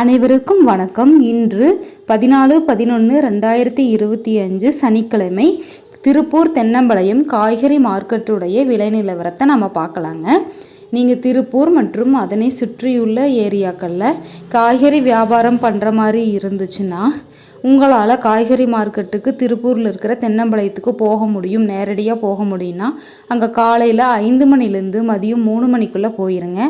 அனைவருக்கும் வணக்கம். இன்று பதினாலு பதினொன்று ரெண்டாயிரத்தி இருபத்தி அஞ்சு சனிக்கிழமை திருப்பூர் தென்னம்பாளையம் காய்கறி மார்க்கெட்டுடைய விலை நிலவரத்தை நம்ம பார்க்கலாங்க. நீங்கள் திருப்பூர் மற்றும் அதனை சுற்றியுள்ள ஏரியாக்களில் காய்கறி வியாபாரம் பண்ணுற மாதிரி இருந்துச்சுன்னா உங்களால் காய்கறி மார்க்கெட்டுக்கு திருப்பூரில் இருக்கிற தென்னம்பாளையத்துக்கு போக முடியும் நேரடியாக போக முடியும்னா அங்கே காலையில் ஐந்து மணிலேருந்து மதியம் மூணு மணிக்குள்ளே போயிருங்க.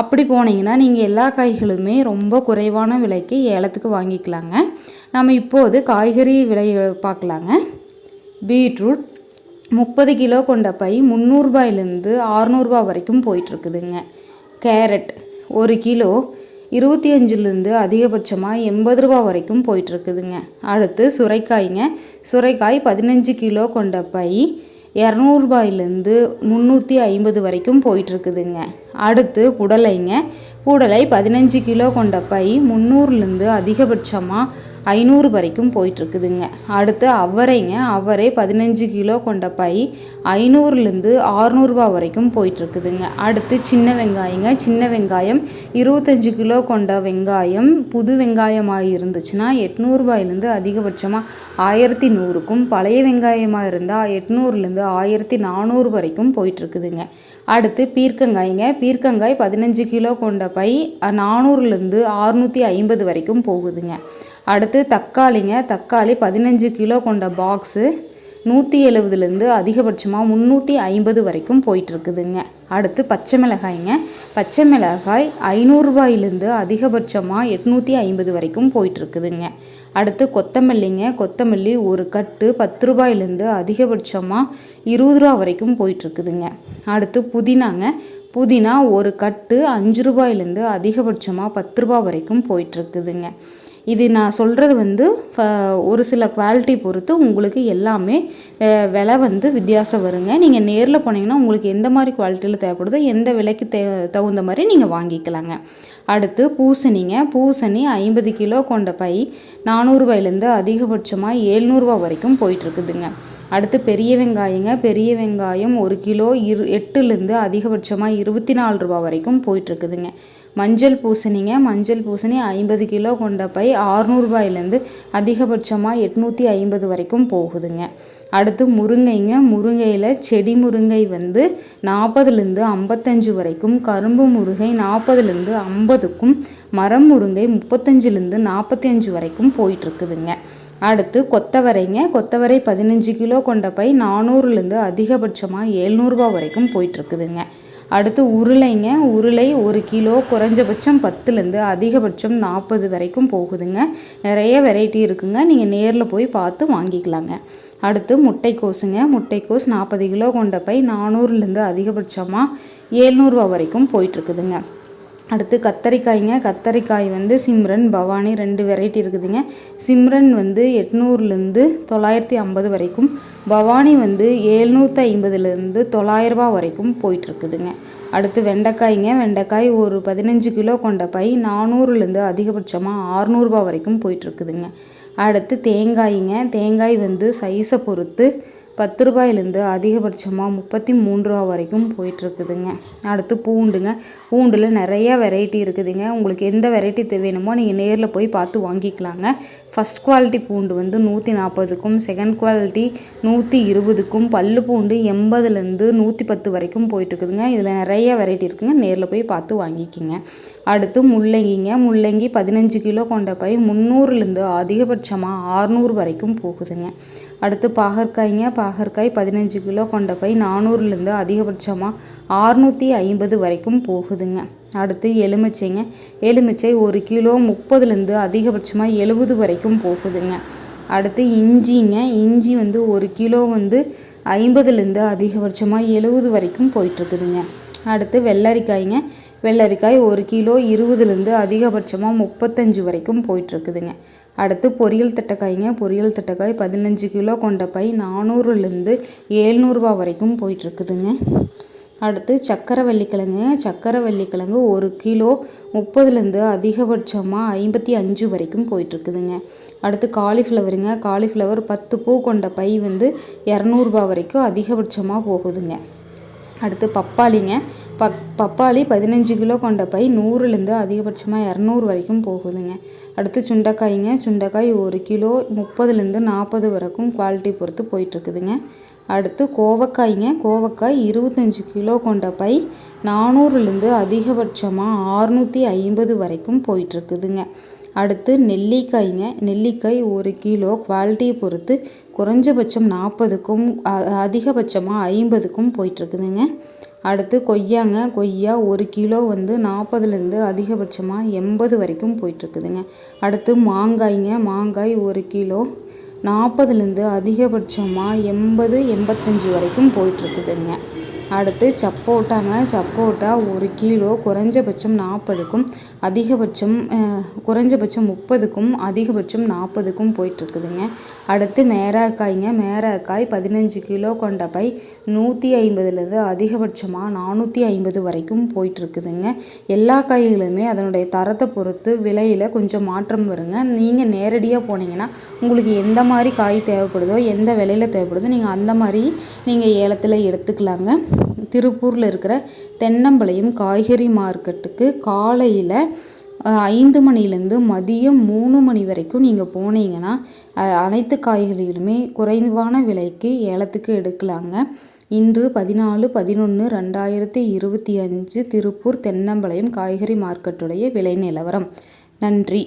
அப்படி போனீங்கன்னா நீங்கள் எல்லா காய்களுமே ரொம்ப குறைவான விலைக்கு ஏலத்துக்கு வாங்கிக்கலாங்க. நம்ம இப்போது காய்கறி விலை பார்க்கலாங்க. பீட்ரூட் முப்பது கிலோ கொண்ட பை முந்நூறுபாயிலேருந்து ஆறுநூறுபா வரைக்கும் போயிட்டுருக்குதுங்க கேரட் ஒரு கிலோ இருபத்தி அஞ்சுலேருந்து அதிகபட்சமாக எண்பது ரூபா வரைக்கும் போயிட்டுருக்குதுங்க. அடுத்து சுரைக்காய்ங்க. சுரைக்காய் பதினஞ்சு கிலோ கொண்ட பை இரநூறுபாயிலேருந்து முந்நூற்றி ஐம்பது வரைக்கும் போயிட்டுருக்குதுங்க. அடுத்து புடலைங்க. புடலை பதினஞ்சு கிலோ கொண்ட பை முந்நூறுலேருந்து அதிகபட்சமாக ஐநூறு வரைக்கும் போயிட்டுருக்குதுங்க. அடுத்து அவரைங்க அவரை பதினஞ்சு கிலோ கொண்ட பை ஐநூறுலேருந்து ஆறுநூறுபா வரைக்கும் போயிட்டுருக்குதுங்க. அடுத்து சின்ன வெங்காயங்க சின்ன வெங்காயம் இருபத்தஞ்சி கிலோ கொண்ட வெங்காயம் புது வெங்காயமாக இருந்துச்சுன்னா எட்நூறுபாயிலேருந்து அதிகபட்சமாக ஆயிரத்தி நூறுக்கும் பழைய வெங்காயமாக இருந்தால் எட்நூறுலேருந்து ஆயிரத்தி நானூறு வரைக்கும் போயிட்டுருக்குதுங்க. அடுத்து பீர்க்கங்காய்ங்க பீர்க்கங்காய் பதினஞ்சு கிலோ கொண்ட பை நானூறுலேருந்து அறுநூற்றி ஐம்பது வரைக்கும் போகுதுங்க. அடுத்து தக்காளிங்க. தக்காளி பதினஞ்சு கிலோ கொண்ட பாக்ஸு நூற்றி எழுபதுலேருந்து அதிகபட்சமாக முந்நூற்றி ஐம்பது வரைக்கும் போயிட்டுருக்குதுங்க. அடுத்து பச்சை மிளகாய்ங்க. பச்சை மிளகாய் ஐநூறுரூபாயிலேருந்து அதிகபட்சமாக எட்நூற்றி ஐம்பது வரைக்கும் போயிட்டுருக்குதுங்க. அடுத்து கொத்தமல்லிங்க. கொத்தமல்லி ஒரு கட்டு பத்து ரூபாயிலேருந்து அதிகபட்சமாக இருபது ரூபா வரைக்கும் போயிட்டுருக்குதுங்க. அடுத்து புதினாங்க. புதினா ஒரு கட்டு அஞ்சு ரூபாயிலேருந்து அதிகபட்சமாக பத்து ரூபா வரைக்கும் போயிட்டுருக்குதுங்க. இது நான் சொல்கிறது வந்து ஒரு சில குவாலிட்டி பொறுத்து உங்களுக்கு எல்லாமே விலை வந்து வித்தியாசம் வருங்க. நீங்கள் நேரில் போனீங்கன்னா உங்களுக்கு எந்த மாதிரி குவாலிட்டியில் தேவைப்படுதோ எந்த விலைக்கு தே தகுந்த மாதிரி நீங்கள் வாங்கிக்கலாங்க. அடுத்து பூசணிங்க. பூசணி ஐம்பது கிலோ கொண்ட பை நானூறுபாயிலேருந்து அதிகபட்சமாக ஏழ்நூறுபா வரைக்கும் போயிட்டுருக்குதுங்க. அடுத்து பெரிய வெங்காயங்க. பெரிய வெங்காயம் ஒரு கிலோ இரு எட்டுலேருந்து அதிகபட்சமாக இருபத்தி நாலு ரூபா வரைக்கும் போயிட்டுருக்குதுங்க. மஞ்சள் பூசணிங்க. மஞ்சள் பூசணி ஐம்பது கிலோ கொண்ட பை ஆறுநூறுபாயிலேருந்து அதிகபட்சமாக எட்நூற்றி ஐம்பது வரைக்கும் போகுதுங்க. அடுத்து முருங்கைங்க. முருங்கையில் செடி முருங்கை வந்து நாற்பதுலேருந்து ஐம்பத்தஞ்சு வரைக்கும் கரும்பு முருங்கை நாற்பதுலேருந்து ஐம்பதுக்கும் மரம் முருங்கை முப்பத்தஞ்சுலேருந்து நாற்பத்தி அஞ்சு வரைக்கும் போயிட்டுருக்குதுங்க. அடுத்து கொத்தவரைங்க. கொத்தவரை பதினஞ்சு கிலோ கொண்ட பை நானூறுலேருந்து அதிகபட்சமாக எழுநூறுபா வரைக்கும் போயிட்டுருக்குதுங்க. அடுத்து உருளைங்க. உருளை ஒரு கிலோ குறைஞ்சபட்சம் பத்துலேருந்து அதிகபட்சம் நாற்பது வரைக்கும் போகுதுங்க. நிறைய வெரைட்டி இருக்குங்க. நீங்கள் நேரில் போய் பார்த்து வாங்கிக்கலாங்க. அடுத்து முட்டைக்கோஸுங்க. முட்டைக்கோஸ் நாற்பது கிலோ கொண்ட பை நானூறுலேருந்து அதிகபட்சமாக ஏழ்நூறுபா வரைக்கும் போயிட்டுருக்குதுங்க. அடுத்து கத்தரிக்காய்ங்க. கத்தரிக்காய் வந்து சிம்ரன் பவானி ரெண்டு வெரைட்டி இருக்குதுங்க. சிம்ரன் வந்து எட்நூறுலேருந்து தொள்ளாயிரத்தி ஐம்பது வரைக்கும் பவானி வந்து ஏழ்நூற்றி ஐம்பதுலேருந்து தொள்ளாயிரரூபா வரைக்கும் போயிட்டுருக்குதுங்க. அடுத்து வெண்டைக்காய்ங்க. வெண்டைக்காய் ஒரு பதினஞ்சு கிலோ கொண்ட பை நானூறுலேருந்து அதிகபட்சமாக ஆறுநூறுபா வரைக்கும் போயிட்டுருக்குதுங்க. அடுத்து தேங்காய்ங்க. தேங்காய் வந்து சைஸை பொறுத்து பத்து ரூபாயிலேருந்து அதிகபட்சமாக முப்பத்தி மூணு ரூபா வரைக்கும் போயிட்டுருக்குதுங்க. அடுத்து பூண்டுங்க. பூண்டில் நிறைய வெரைட்டி இருக்குதுங்க. உங்களுக்கு எந்த வெரைட்டி வேணுமோ நீங்கள் நேரில் போய் பார்த்து வாங்கிக்கலாங்க. ஃபஸ்ட் குவாலிட்டி பூண்டு வந்து நூற்றி நாற்பதுக்கும் செகண்ட் குவாலிட்டி நூற்றி இருபதுக்கும் பல்லு பூண்டு எண்பதுலேருந்து நூற்றி பத்து வரைக்கும் போயிட்டுருக்குதுங்க. இதில் நிறைய வெரைட்டி இருக்குதுங்க நேரில் போய் பார்த்து வாங்கிக்கிங்க. அடுத்து முள்ளங்கிங்க. முள்ளங்கி பதினஞ்சு கிலோ கொண்ட பை முந்நூறுலேருந்து அதிகபட்சமாக ஆறுநூறு வரைக்கும் போகுதுங்க. அடுத்து பாகற்காய்ங்க. பாகற்காய் பதினஞ்சு கிலோ கொண்ட பை நானூறுலேருந்து அதிகபட்சமாக ஆறுநூற்றி ஐம்பது வரைக்கும் போகுதுங்க. அடுத்து எலுமிச்சைங்க. எலுமிச்சை ஒரு கிலோ முப்பதுலேருந்து அதிகபட்சமாக எழுபது வரைக்கும் போகுதுங்க. அடுத்து இஞ்சிங்க. இஞ்சி வந்து ஒரு கிலோ வந்து ஐம்பதுலேருந்து அதிகபட்சமாக எழுபது வரைக்கும் போயிட்டுருக்குதுங்க. அடுத்து வெள்ளரிக்காய்ங்க. வெள்ளரிக்காய் ஒரு கிலோ இருபதுலேருந்து அதிகபட்சமாக முப்பத்தஞ்சு வரைக்கும் போயிட்டுருக்குதுங்க. அடுத்து பொரியல் தட்டைக்காய்ங்க. பொரியல் தட்டைக்காய் பதினஞ்சு கிலோ கொண்ட பை நானூறுலேருந்து ஏழ்நூறுபா வரைக்கும் போயிட்டுருக்குதுங்க. அடுத்து சக்கரவள்ளி கிழங்கு சக்கரவள்ளி கிழங்கு ஒரு கிலோ முப்பதுலேருந்து அதிகபட்சமாக ஐம்பத்தி அஞ்சு வரைக்கும் போயிட்டுருக்குதுங்க. அடுத்து காலிஃப்ளவருங்க. காலிஃப்ளவர் பத்து பூ கொண்ட பை வந்து இரநூறுபா வரைக்கும் அதிகபட்சமாக போகுதுங்க. அடுத்து பப்பாளிங்க. பப் பப்பாளி பதினஞ்சு கிலோ கொண்ட பை நூறுலேருந்து அதிகபட்சமாக இரநூறு வரைக்கும் போகுதுங்க. அடுத்து சுண்டைக்காய்ங்க. சுண்டைக்காய் ஒரு கிலோ முப்பதுலேருந்து நாற்பது வரைக்கும் குவாலிட்டி பொறுத்து போயிட்டுருக்குதுங்க. அடுத்து கோவக்காய்ங்க. கோவக்காய் இருபத்தஞ்சி கிலோ கொண்ட பை நானூறுலேருந்து அதிகபட்சமாக ஆறுநூற்றி ஐம்பது வரைக்கும் போயிட்டுருக்குதுங்க. அடுத்து நெல்லிக்காய்ங்க. நெல்லிக்காய் ஒரு கிலோ குவாலிட்டியை பொறுத்து குறைஞ்சபட்சம் நாற்பதுக்கும் அதிகபட்சமாக ஐம்பதுக்கும் போயிட்டுருக்குதுங்க. அடுத்து கொய்யாங்க. கொய்யா ஒரு கிலோ வந்து நாற்பதுலேருந்து அதிகபட்சமாக எண்பது வரைக்கும் போயிட்டுருக்குதுங்க. அடுத்து மாங்காய்ங்க. மாங்காய் ஒரு கிலோ நாற்பதுலேருந்து அதிகபட்சமாக எண்பது எண்பத்தஞ்சு வரைக்கும் போயிட்டுருக்குதுங்க. அடுத்து சப்போட்டாங்க. சப்போட்டா ஒரு கிலோ குறைஞ்சபட்சம் நாற்பதுக்கும் அதிகபட்சம் குறைஞ்சபட்சம் முப்பதுக்கும் அதிகபட்சம் நாற்பதுக்கும் போயிட்டுருக்குதுங்க. அடுத்து மேராக்காய்ங்க. மேராக்காய் பதினஞ்சு கிலோ கொண்ட பை நூற்றி ஐம்பதுலேருந்து அதிகபட்சமாக நானூற்றி ஐம்பது வரைக்கும் போயிட்டுருக்குதுங்க. எல்லா காய்களுமே அதனுடைய தரத்தை பொறுத்து விலையில் கொஞ்சம் மாற்றம் வருங்க. நீங்கள் நேரடியாக போனீங்கன்னா உங்களுக்கு எந்த மாதிரி காய் தேவைப்படுதோ எந்த விலையில் தேவைப்படுதோ நீங்கள் அந்த மாதிரி நீங்கள் ஏலத்தில் எடுத்துக்கலாங்க. திருப்பூரில் இருக்கிற தென்னம்பாளையம் காய்கறி மார்க்கெட்டுக்கு காலையில் ஐந்து மணிலேருந்து மதியம் மூணு மணி வரைக்கும் நீங்கள் போனீங்கன்னா அனைத்து காய்கறிகளுமே குறைவான விலைக்கு ஏலத்துக்கு எடுக்கலாங்க. இன்று பதினாலு பதினொன்று ரெண்டாயிரத்தி இருபத்தி அஞ்சு திருப்பூர் தென்னம்பாளையம் காய்கறி மார்க்கெட்டுடைய விலை நிலவரம். நன்றி.